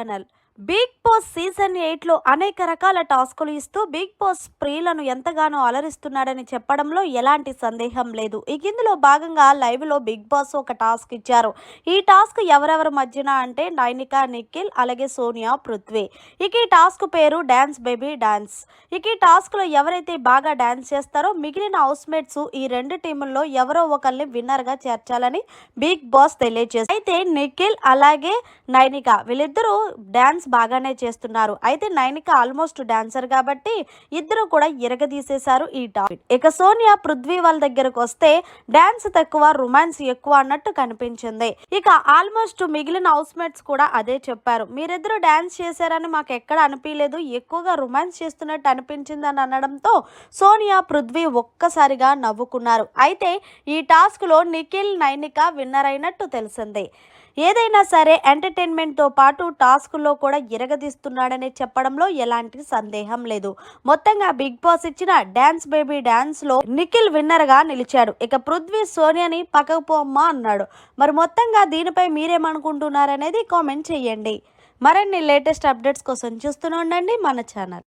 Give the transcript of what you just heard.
Channel big boss season ఎయిట్లో అనేక రకాల టాస్కులు ఇస్తూ బిగ్ బాస్ ప్రియులను ఎంతగానో అలరిస్తున్నాడని చెప్పడంలో ఎలాంటి సందేహం లేదు. ఇక ఇందులో భాగంగా లైవ్లో బిగ్ బాస్ ఒక టాస్క్ ఇచ్చారు. ఈ టాస్క్ ఎవరెవరి మధ్యన అంటే నైనిక నిఖిల్ అలాగే సోనియా పృథ్వీ. ఇక ఈ టాస్క్ పేరు డ్యాన్స్ బేబీ డ్యాన్స్ ఇక ఈ టాస్క్లో ఎవరైతే బాగా డ్యాన్స్ చేస్తారో మిగిలిన హౌస్మేట్స్ ఈ రెండు టీముల్లో ఎవరో ఒకరిని విన్నర్గా చేర్చాలని బిగ్ బాస్ తెలియజేస్తారు అయితే నిఖిల్ అలాగే నైనిక వీళ్ళిద్దరూ డ్యాన్స్ డ్యాన్స్ బాగానే చేస్తున్నారు. అయితే నైనిక ఆల్మోస్ట్ డాన్సర్ కాబట్టి ఇద్దరు కూడా ఇరగదీసేశారు ఈ టాపిక్ ఇక సోనియా పృథ్వీ వాళ్ళ దగ్గరకు వస్తే డాన్స్ తక్కువ రొమాన్స్ ఎక్కువ అన్నట్టు కనిపించింది. ఇక ఆల్మోస్ట్ మిగిలిన హౌస్ మేట్స్ కూడా అదే చెప్పారు. మీరిద్దరు డాన్స్ చేశారని మాకు ఎక్కడ అనిపించలేదు ఎక్కువగా రొమాన్స్ చేస్తున్నట్టు అనిపించింది అని అనడంతో సోనియా పృథ్వీ ఒక్కసారిగా నవ్వుకున్నారు. అయితే ఈ టాస్క్లో నిఖిల్ నైనిక విన్నర్ అయినట్టు తెలిసింది. ఏదైనా సరే ఎంటర్టైన్మెంట్తో పాటు టాస్కుల్లో కూడా కూడా ఇరగదీస్తున్నాడనే చెప్పడంలో ఎలాంటి సందేహం లేదు. మొత్తంగా బిగ్ బాస్ ఇచ్చిన డాన్స్ బేబీ డాన్స్లో నిఖిల్ విన్నర్గా నిలిచాడు. ఇక పృథ్వీ సోనియాని పక్కకు పోమ్మా అన్నాడు. మరి మొత్తంగా దీనిపై మీరేమనుకుంటున్నారనేది కామెంట్ చేయండి. మరిన్ని లేటెస్ట్ అప్డేట్స్ కోసం చూస్తూనే ఉండండి మన ఛానల్.